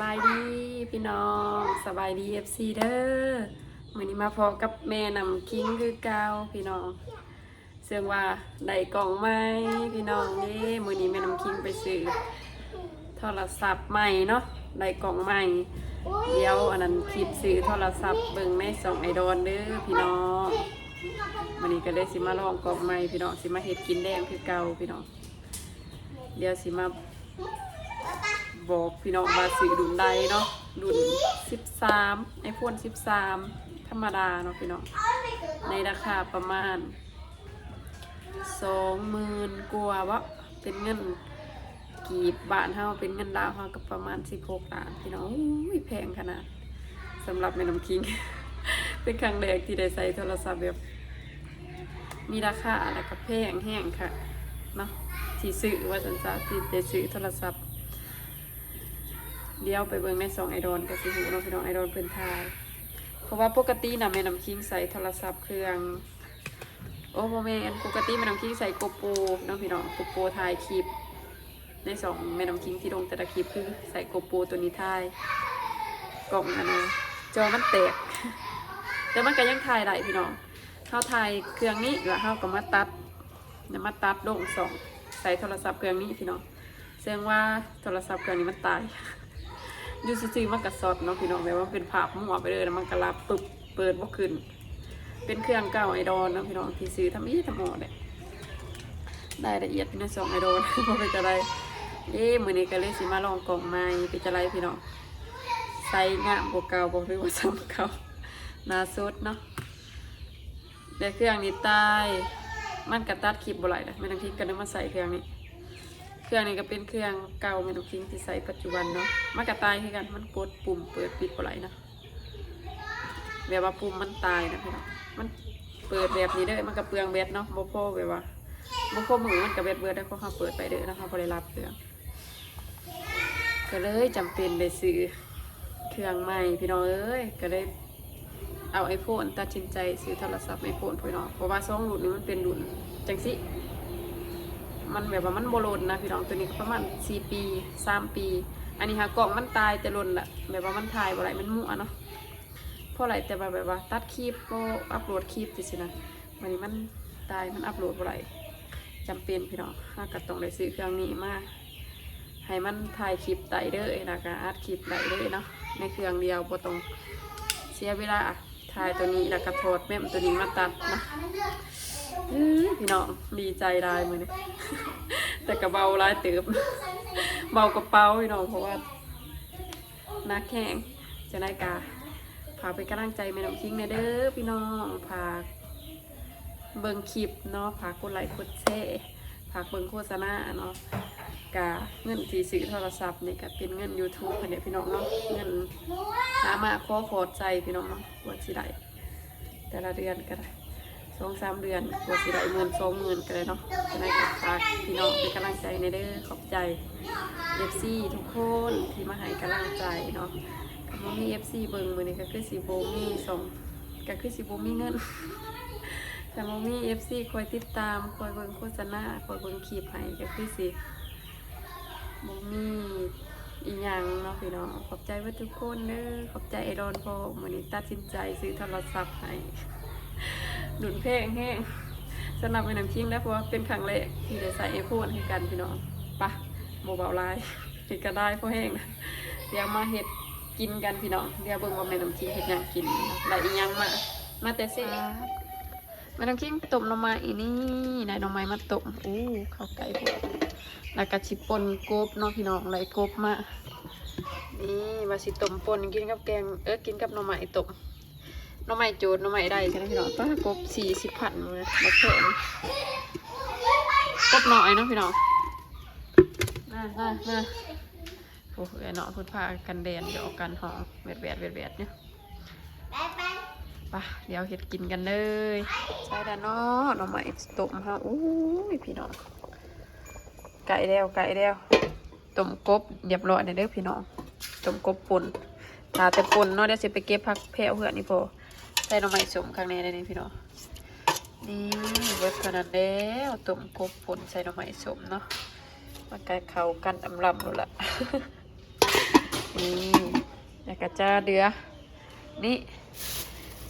บายดีพี่น้องสบายดีเอฟซีเด้อมื้อนี้มาพอกับแม่นำคิงคือเก่าพี่น้องเสื่องว่าได้กล่องไหมพี่น้องนี่มือนี้แม่นำคิงไปซื้อโทรศัพท์ใหม่เนาะได้กล่องใหม่เดี๋ยวอันนั้นคลิปซื้อโทรศัพท์เบิ่งในสองไอดอนเด้อพี่น้องมื้อนี้ก็เลยสิมาลองกล่องใหม่พี่น้องสิมาเฮ็ดกินแดงคือเก่าพี่น้องเดี๋ยวสิมา บอกพี่น้องมาซื้อดุนใดเนาะดุน13ไอโฟน13ธรรมดาเนาะพี่น้องในราคาประมาณสองหมื่นกว่าวะเป็นเงินกีบบาทเฮาเป็นเงินดาวเฮาก็ประมาณ16ล้านพี่น้องอุ้ยแพงขนาดสำหรับแม่น้ำคิง เป็นครั้งแรกที่ได้ใส่โทรศัพท์แบบมีราคาแล้วก็แพงแห้งค่ะเนาะที่ซื้อว่าสันซาที่ได้ซื้อโทรศัพท์ เดี๋ยวไปเบิ่งในสองไอดอนก็สิหูเนาะพี่น้องไอดอนเพิ่นทาย เพราะว่าปกตินะแม่น้ำคิงใส่โทรศัพท์เครื่องโอ้โมแม่นปกติแม่น้ำคิงใส่โกโปรเนาะพี่น้องโกโปรถ่ายคลิป ในสองแม่น้ำคิงที่ลงแต่ละคลิปคือใส่โกโปรตัวนี้ถ่ายกล่องอันนะจอมันแตกแต่มันก็ยังถ่ายได้พี่น้องเฮาถ่ายเครื่องนี้แล้วเฮาก็มาตัดเดี๋ยมาตัดลงสองใส่โทรศัพท์เครื่องนี้พี่น้องแสดงว่าโทรศัพท์เครื่องนี้มันตาย อยู่ซื่อๆมันก็สดเนาะพี่น้องแบบว่าเป็นภาพมั่วไปเลยแล้วมันก็รับปึบเปิดบ่ขึ้น เป็นเครื่องเก่าไอดอนเนาะพี่น้องที่ซื้อทำอีทำหมดเลยได้ละเอียดในสองไอดอนพอไปจะได้เอ๊มือนี้ก็เลยสิมาลองกล่องใหม่ไปจะไรพี่น้องใส่งามกว่าเก่าบ่หรือว่าซ้ำเก่าน้าสดเนาะแต่เครื่องนี้ตายมันก็ตัดคลิปบ่ไหลนะไม่ต้องคิดกันนึกมาใส่เครื่องนี้ เครื่องนี้ก็เป็นเครื่องเก่าเมนูคิงที่ใช้ปัจจุบันเนาะมันก็ตายคือกันมันกดปุ่มเปิดปิดบ่ไหลนะแบบว่าปุ่มมันตายนะพี่น้องมันเปิดแบบนี้เด้มันก็เปลืองแบตเนาะบ่พอแบบว่าบ่พอมือมันก็แบตเบิดได้เพราะเขาเปิดไปเด้อนะคะบ่ได้รับเครื่องก็เลยจำเป็นได้ซื้อเครื่องใหม่พี่น้องเอ้ยก็เลยเอาไอโฟนตัดสินใจซื้อโทรศัพท์ไอโฟนพี่น้องเพราะว่าสองรุ่นนี้มันเป็นรุ่นจังสิ มันแบบว่ามันโบโลนนะพี่น้องตัวนี้ก็ประมาณสี่ปีสามปี อันนี้ค่ะกล่องมันตายแต่หล่นละแบบว่ามันถ่ายบ่ไรมันมั่วเนาะเพราะอะไรแต่ว่าแบบว่าตัดคลิปก็อัพโหลดคลิปสินะวันนี้มันตายมันอัพโหลดบ่ไรจำเป็นพี่น้องถ้าก็ต้องได้ซื้อเครื่องนี้มาให้มันถ่ายคลิปได้เด้อนะก็อัดคลิปได้เด้อเนาะในเครื่องเดียวบ่ต้องเสียเวลาถ่ายตัวนี้แล้วก็ถอดแม่มตัวนี้มาตัดนะ เอ้ยพี่น้องดีใจได้มือนี่แต่กระเบาลายเติบ เบากระเป๋าพี่น้องเพราะว่านักแข่งจะได้กาพาไปกำลังใจแม่น้องทิ้งในเด้อพี่น้องพาเบิ่งคลิปเนาะพากดไลค์กดแชร์พากเบิ่งโฆษณาเนาะกาเงินที่ซื้อโทรศัพท์นี่ก็เป็นเงิน YouTube อันเนี้ยพี่น้องเนาะเงินหามาขอขอใจพี่น้องเนาะว่าสิได้แต่ละเดือนก็ได้ สองสามเดือนกว่าสิได้เงินสองหมื่นกันเลยเนาะจะได้กับฝากพี่น้องเป็นกำลังใจในเด้อขอบใจเอฟซีทุกคนที่มาให้กำลังใจเนาะกับมีเอฟซีเบิ่งมือนี้ก็คือสีโบมีส่งก็คือสีโบมีเงินแต่โมมีเอฟซีคอยติดตามคอยเบิ่งโฆษณาคอยเบิ่งคลิปให้ก็คือสิโมมีอีหยังเนาะพี่น้องขอบใจว่าทุกคนเด้อขอบใจไอรอนพอมือนี้ตัดสินใจซื้อโทรศัพท์ให้ ดุนเพลงแห้งสำหรับเป็นน้ำคิงแล้วเพราะว่าเป็นครั้งแรกที่ได้ใส่ไอโฟนให้กันพี่น้องปะโมเบาลายเห็ดก็ได้เพราะแห้งนะเดี๋ยวมาเห็ดกินกันพี่น้องเดี๋ยวเบิ่งว่าแม่น้ำคิงเห็ดหยังกินอะไรอีหยังมามาแต่สิแม่น้ำคิงต้มหน่อไม้อีนี่ได้หน่อไม้มาต้มอู้เข้าไก่พวกแล้วก็ชิปนกบเนาะพี่น้องไรกบมานี่มาสิต้มปนกินกับแกงเออกินกับหน่อไม้ต้ม น้องใหม่โจดน้องใหม่ได้ใช่ไหมพี่น้องป้ากบสี่สิบพันเลยบักแข็งกบหน่อยเนาะพี่น้องมามามาโอ้โหไอ้เนาะพูดพากันแดนเดี๋ยวกันหอมเวียดเวียดเวียดเวียดเนี่ยไปเดี๋ยวเห็ดกินกันเลยใช่ด้านเนาะน้องใหม่ต้มฮะอู้ยพี่น้องไก่แล้วไก่แล้วต้มกบเรียบร้อยเลยเด้อพี่น้องต้มกบป่นตาแต่ป่นเนาะเดี๋ยวสิไปเก็บผักแพรวเพื่อนี่พอ ใส่หน่อไม้สมข้างในเลยนี่พี่น้องนี่เวิร์ดขนาดแล้วต้มกบป่นใส่หน่อไม้สมเนาะมันกายเขากันอำลำแล้วล่ะนี่แล้วก็จะเดือ นี่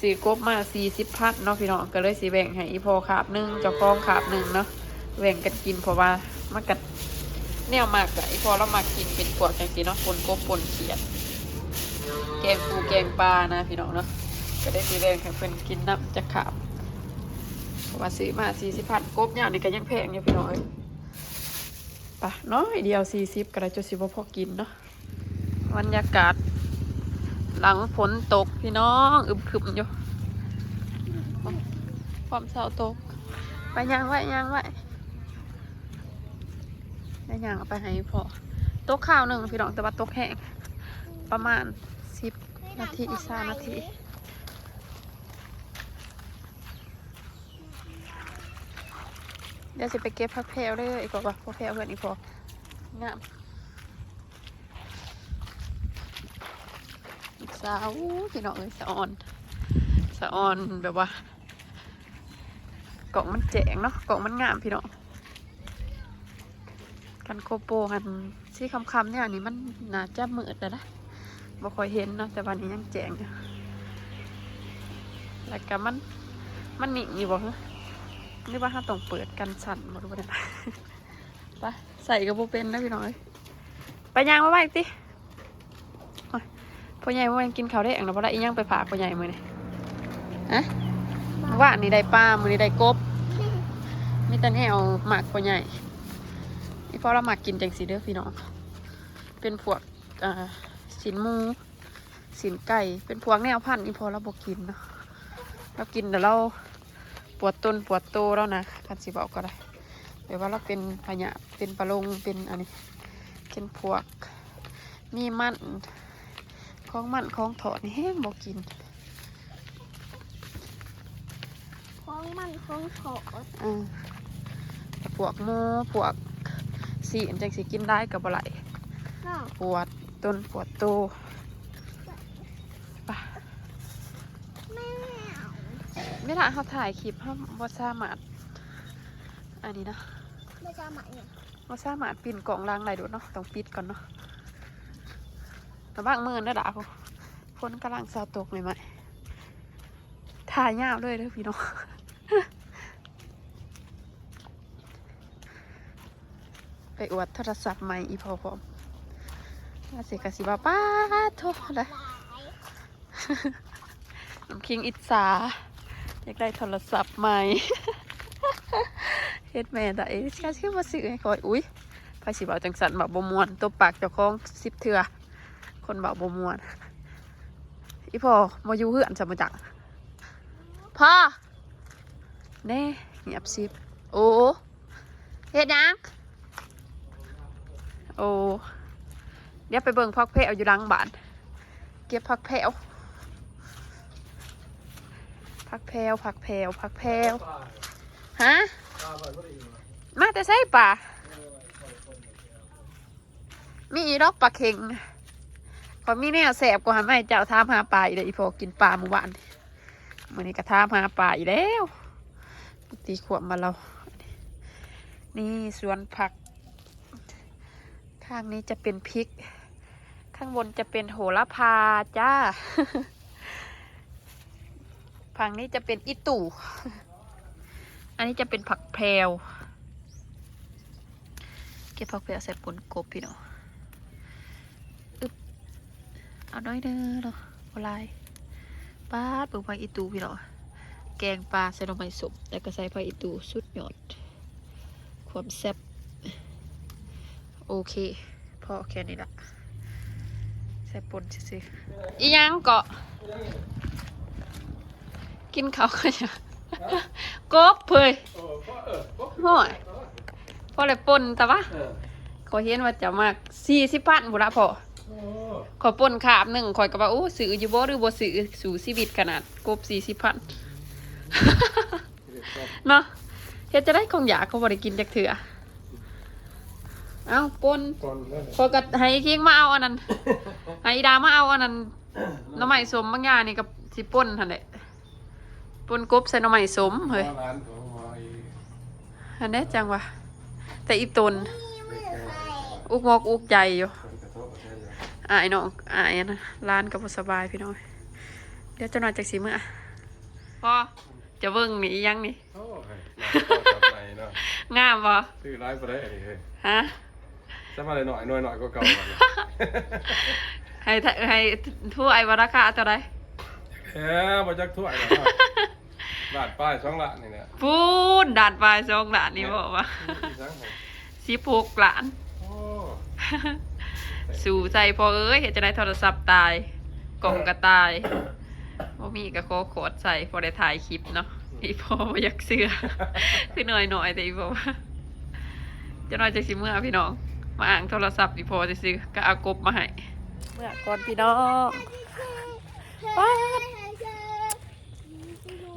สีกบมาสี่สิบพันเนาะพี่น้องก็เลยสีแบ่งให้อีพอขาบหนึ่งเจ้าของขาบหนึ่งเนาะแบ่งกันกินเพราะว่ามันกัดแนวมากอะอีพอเรามากินเป็นพวกจังสีเนาะปนกบปนเขียด แกงปูแกงปลานะพี่น้องเนาะ ก็ได้สีแบ่งให้เพิ่นกินน้ำจะขาบเพราะว่าซื้อมาสี่สิบพันกบอย่างนี้ก็ยังแพงอยู่พี่น้องเอ้ยไปะน้อยเดียวสี่สิบก็ได้จุดสิบพอกินเนาะบรรยากาศ หลังฝนตกพี่น้องอึมครึมอยู่ความเศร้าตก ไปย่างไว้ย่างไว้ได้ย่างเอาไปให้พอตกข้าวหนึ่งพี่น้องแต่ว่าตกแห้งประมาณสิบนาทีอีกสามนาที เดี๋ยวจะไปเก็บผักแพรวเลยอีกว่าผักแพรวเพื่อนอีกพองามสาวพี่น้องเอ้ยสะออนสะออนแบบว่ากล่องมันแจ๋งเนาะกล่องมันงามพี่น้องกันโกโปรหันที่คำๆเนี่ยอันนี้มันน่าจะมืดแต่ละบ่ค่อยเห็นเนาะแต่วันนี้ยังแจ๋งอยู่แล้วก็มันมันหนีอยู่บ่ฮะ นี่ว่าถ้าต้องเปิดกันสั่นมาดูกันะไปใส่กระโปเป็นนะพี่น้องเอ้ยไปยางมาไว้อีกติพ่อใหญ่เมื่อวานกินข้าวได้เองเนาเพราะว่าอีหยังไปฝากพ่อใหญ่มือนี่ฮะว่านนี่ได้ปลามือนี้ได้กบมีแต่แนวหมักพ่อใหญ่นี่เพราะเราหมักกินจังสีเด้อพี่น้อง เป็นพวกอ่าสินมูสินไก่ เป็นพวกแนวพันธุ์อีพอเราบอกกินเนาะเรากินแต่เรา ปวดต้นปวดโตแล้วนะคันสิบอกก็ได้เดี๋ยวว่าเราเป็นพญะเป็นปลาลงเป็นอันนี้เป็นพวก มีมันของมันของถอดนี่แห้งบอกกินของมันของถอดอ่าแต่พวกหมูพวกสีอันจังสิกินได้กับอะไรเนาะปวดต้นปวดโตปะ แม่ ไม่ละเขาถ่ายคลิปเขาบ่สามารถอันนี้นะไม่จะหมายเนี่ยบ่สามารถปิ่นกล่องล้างไหลโดดเนาะต้องปิดก่อนเนาะแต่บางมือนะด่าพฝนกำลังซาตกใหม่ๆถ่ายยาวเลยเด้อพี่น้องไปอวดโทรศัพท์ใหม่อีพอพร้อมว่าสิกะสิว่าป้าดโทษเลยหลายน้ำคิงอิจฉา อยากได้โทรศัพท์ใหม่เฮ็ดแม่แต่เอ๊ะชาชื่อมาซื้อให้คอยอุ้ยไฟสิบ่าจังสันแบบบมวนตัวปากเจ้าของสิบเถื่อคนบ่าบมวนอีพ่อมาอยู่เหือนสมจักพ่อแน่เงียบสิบโอ้เฮ็ดยังโอ้เดี๋ยวไปเบิ่งพักเพลอยู่หลังบ้าน เก็บผักแพรว ผักแพรวผักแพรวผักแพรวฮะมาแต่ใส่ป่ามีอีดอกปลาเค็งพอมีแนวแสบกว่าหันไม่เจ้าทามหาปลาอีเลยอีพอกินปลาเมื่อวานมื่อนี้ก็ทามหาปลาอีแล้วตีขวบมาเรา นี่สวนผัก ข้างนี้จะเป็นพริก ข้างบนจะเป็นโหระพาจ้า ฝั่งนี้จะเป็นอีตู่ อันนี้จะเป็นผักแพรวเก็บผักแพรวใส่ปนกบพี่เนาะอึบเอาน้อยเด้อเนาะโบลายป้าดเปิดผักอีตูพี่เนาะแกงปลาใส่ลงไปสมแล้วก็ใส่ผักอีตูสุดยอด ความแซ่บโอเค พอแค่นี้ละใส่ปนสิอีหยังเกาะ กินเขาวก็จะกบเพยห่วยพอเลยปนแต่ว่าขอเห็นว่าจะมากสี่สิบพันบุระพอขอปนขาบหนึ่งขอยก็ว่าโอ้สื่ออยู่บ่หรือบ่สื่อสู่ชีวิตขนาดกบสี่สิบพันเนาะเฮ็ดจะได้ของอยากเขาบ่ได้กินจากเถื่อเอ้าปนก่อนนั่นพอกัให้คิงมาเอาอันนั้นให้อีดามาเอาอันนั้นหน้ำใหม่สมบางอย่างนี่กับสิป่นทันเดะ ป่นกบใส่หน้ำใหม่สมเฮ้ยร้านของไอ้อันนี้จังวะแต่อีตนนี่มือใครอุกงอกอุกใหญ่อยู่คนกระทบกระเทือนอายน้องอายนะร้านก็บ่สบายพี่น้องเดี๋ยวเจะนอนจากสีมืออะพ่อจะเบิ่งนี่อีหยังนี่โอ้ยมาต่อจากไหนเนาะงามบ่ซื้อร้ายไปได้เลยเฮ้ยฮะจะมาเลยหน่อยหน่อยหน่อยก็เก่ามันให้ถ้าให้ทั่วไอ้วราคาเท่าไหร่แหมมาจากถ้วยแล้ว บาทป้ายสองละนี่เนี่ยพูนด่านปลายสองด่านนี่บอกว่าอีสังหกสิบหกล้าน โอ้สู่ใจพอเอ้ยเห็นจะได้โทรศัพท์ตายกล่องก็ตายบ่มีก็ขอโคดใส่พอได้ถ่ายคลิปเนาะอีพอบ่อยากเสือ คือหน่อยหน่อยๆแต่อีพอว่าจะน้อยจากสิเมื่อพี่น้อง มาอ่างโทรศัพท์อีพอจะซื้อก็เอากบมาให้ เมื่อก่อนพี่น้องว้า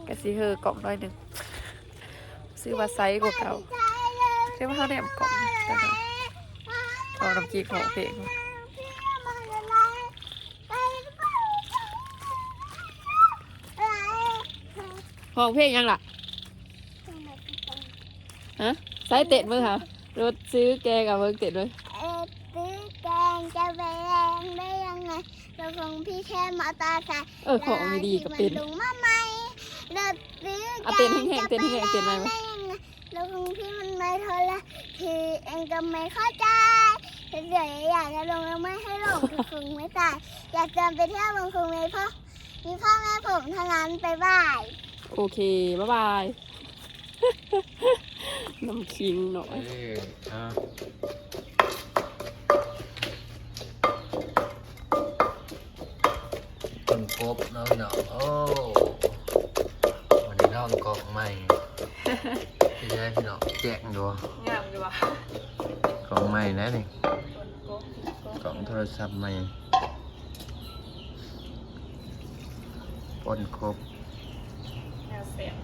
กะสิเฮอกล่องน้อยหนึ่งซื้อมาไซส์กว่าเก่าเรียกว่าเขาแนมกล่องแต่เนาะเอาน้ำจีของเพลงห้องเพลงยังล่ะฮะใส่เต็ดมือค่ะรถซื้อแกงกับเบิ่งเต็ดด้วยเอ็ดซื้อแกงจะไปแรงได้ยังไงเราคงพี่แค่มอเตอร์ไซค์เออของไม่ดีกับเป็นลุงมาใหม่ เราซื้อเอาแกเต้นงแห้งจะๆไปเต้นแห้งๆเต้นไหมวะได้ยังไงเราคงพี่มันไม่ทนละทีเองก็ไม่เข้าใจเดี๋ยวอยากจะลงแล้วไม่ให้ลงคงไม่ตายอยากจะไปเที่ยวบางคงไม่พ่อมีพ่อแม่ผมเท่านั้นไปบ่ายโอเค บ๊ายบาย น้ำคิงหน่อย เอ้ยอะคนพบน้องเนาะโอ้วั นนี้น้องกล่องใหม่พี่แจ๊พี่น้องแจ้งดูงามดีว่ะกล่องใหม่นะนี่กล่องโทรศัพท์ใหม่ปนครบแนวเสียง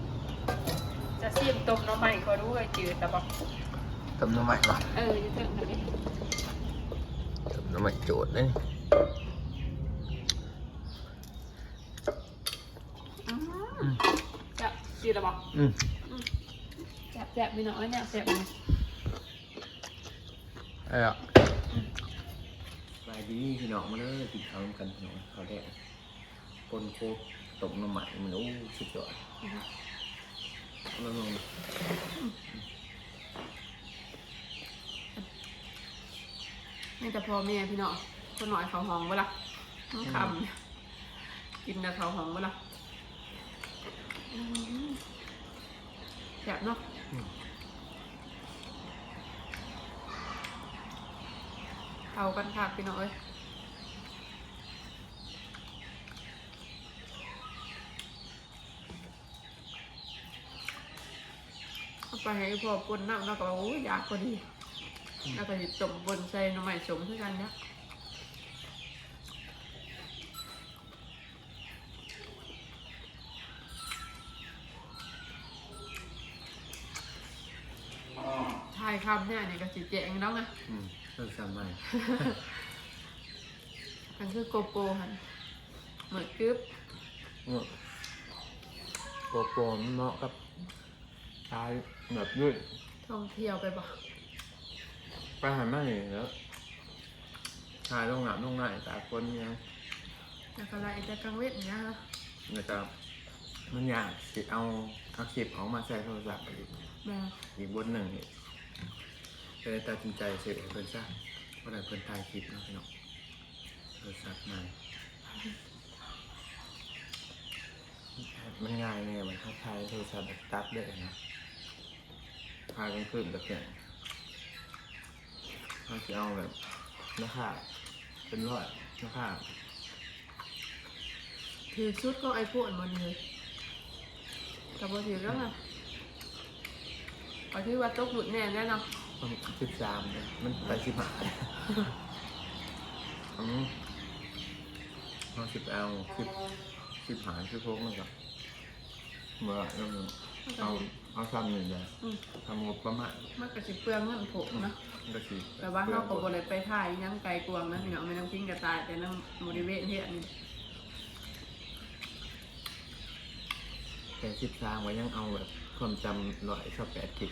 จะซีมต้มน้ำใหม่ก็รู้ไอ้จืดแต่บอกตำน้ำใหม่ก่อนเออจะถึงหน่อยดิตำน้ำใหม่โจทย์เลย อืม จะจืดแต่บอกอืมแสบแสบไม่น้อยเนี่ยแสบเลยไอ้อะไปดีพี่น้องมาเลยกินข้าวกันพี่น้องเขาวแดงปนโคบตบน้ำใหม่มันโอ้สุดยอดแล้วลงนี่แต่พอแม่พี่น้องคนหน่อยเขาห้องเวลาต้องคำเนี่ยกินแต่เขาห้องเวลา อืมแสบเนาะเอากันค่ะพี่น้องเอ้ยไปให้พ่อปนน้ำแล้วก็โอ้ยอยากพอดีแล้วก็จะต้มบนใส่หน่อไม้สมเท่ากันเนี่ย คำเนี่ยเนี่ยก็สิแจงแล้วไงอืมโทรศัพท์ใหม่มันคือโกโปรหันเหมือนกึ๊บโปรโปรมันเหมาะกับชายแบบด้วยท่องเที่ยวไปบ่ไปหาไม่แล้วชายลงหนับลงไหนแต่คนเนี่ยแล้วก็ไล่แต่กลางเวทอย่างเงี้ยฮะนะครับมันอยากสิเอาเอาคลิปออกมาใส่โทรศัพท์อีกแม่อีกบนหนึ่งนี่ก็ เลยตัดสินใจซื้อให้เพิ่นซะเพราะได้เพิ่นถ่ายคลิปเนาะพี่น้องโทรศัพท์ใหม่มันง่ายเนี่ยมันถ้าถ่ายโทรศัพท์แบบตัดได้นะถ่ายกลางคืนแบบเนี้ยเขาจะเอาแบบราคาเป็นร้อยราคาถือชุดก็ไอโฟนมันเลยกับบ่ถือแล้วไง เอาที่ว่าตกหลุดแน่แน่เนาะมันสิบสามเนี่ยมันไปสิบห้าอืมเอาสิบเอาสิบสิบหารสิบหกมันก็เมื่อเอาเอาเอาซ้ำหนึ่งเลยอืมทำงบประมาณมันก็สิเปลืองเงินผมนะก็สิแต่ว่าเราก็บ่ได้ไปถ่ายยังไกลกวางนะพี่น้องไม่ต้องทิ้งกระตายแต่นั่งบริเวณเฮ็ดนี่แต่สิบสามไว้ยังเอาแบบ ความจำร้อยชอบแปดกิก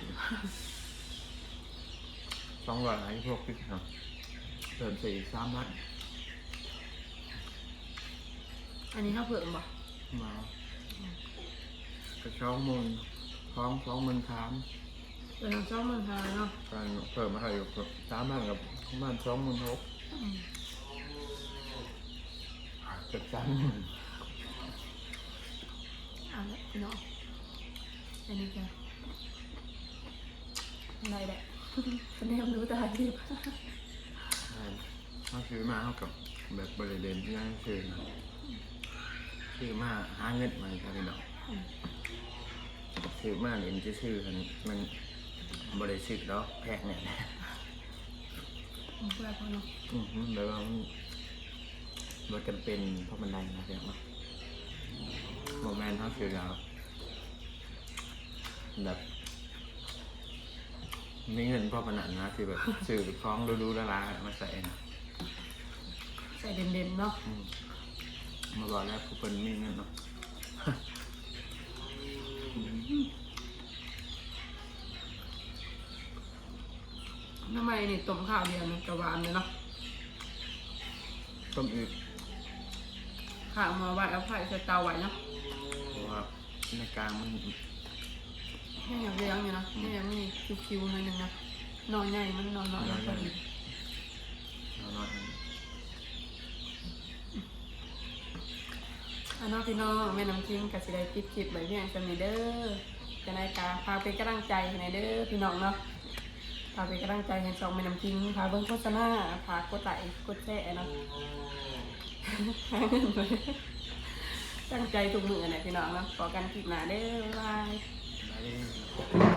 สองร้อยห้าสิบหกกิกครับเติมสี่สามล้านอันนี้ข้าวเผือกบ่มากระช้องมุนท้องสองมันสามเป็นน้ำช่องเมืองไทยเนาะการเพิ่มมาให้อยู่สามพันกับประมาณสองหมื่นหกเกือบสามหมื่นอะเนาะ อันนี้จ้ะอะไรแหละคะแนนรู้ตาดีป่ะเขาซื้อมาเท่ากับแบบบริเวณที่นั่งซื้อนะซื้อมาหาเงินมาครับพี่น้องซื้อมาเรียนจะซื้อมันมันบริสุทธิ์แล้วแพงเนี่ยนะผมเพื่อเขาเนาะอือหือแบบว่ามันบ่จำเป็นเพราะมันได้นะเดี๋ยวเนาะโมแมนเขาซื้อแล้ว แบบมีเงินพอขนาดนะคือแบบ ซื้อคล้องดูๆละลามาใส่นะใส่เด่นๆเนาะอืมมาบอกแล้วผู้เป็นมีเงินเนาะ ทำไมนี่ต้มข้าวเดียวนี่กระหวานเลยเนาะต้มอึดข้าวมาไว้เอาไผ่ใส่เตาไว้เนาะเพราะว่าในกลางมัน แห้งอย่างเดียวเนี่ยเนาะแห้งอย่างนี้คิวๆหน่อยหนึงนะนอนใหญ่มันนอนน้อยพอดีเรานอนอันน้องพี่น้องแม่น้ำคิงกับสิได้คลิปคลิปไว้เพียงจำนี้เด้อจะได้กาพาเป็นกำลังใจให้ในเด้อพี่น้องเนาะพาเป็นกำลังใจให้ช่องแม่น้ำคิงพาเบิ่งโฆษณาพากดไลค์กดแชร์เนาะหาเงินไปตั้งใจทุกมือเนี่ยพี่น้องเนาะขอกันคลิปหน้าเด้อบ๊ายบายได้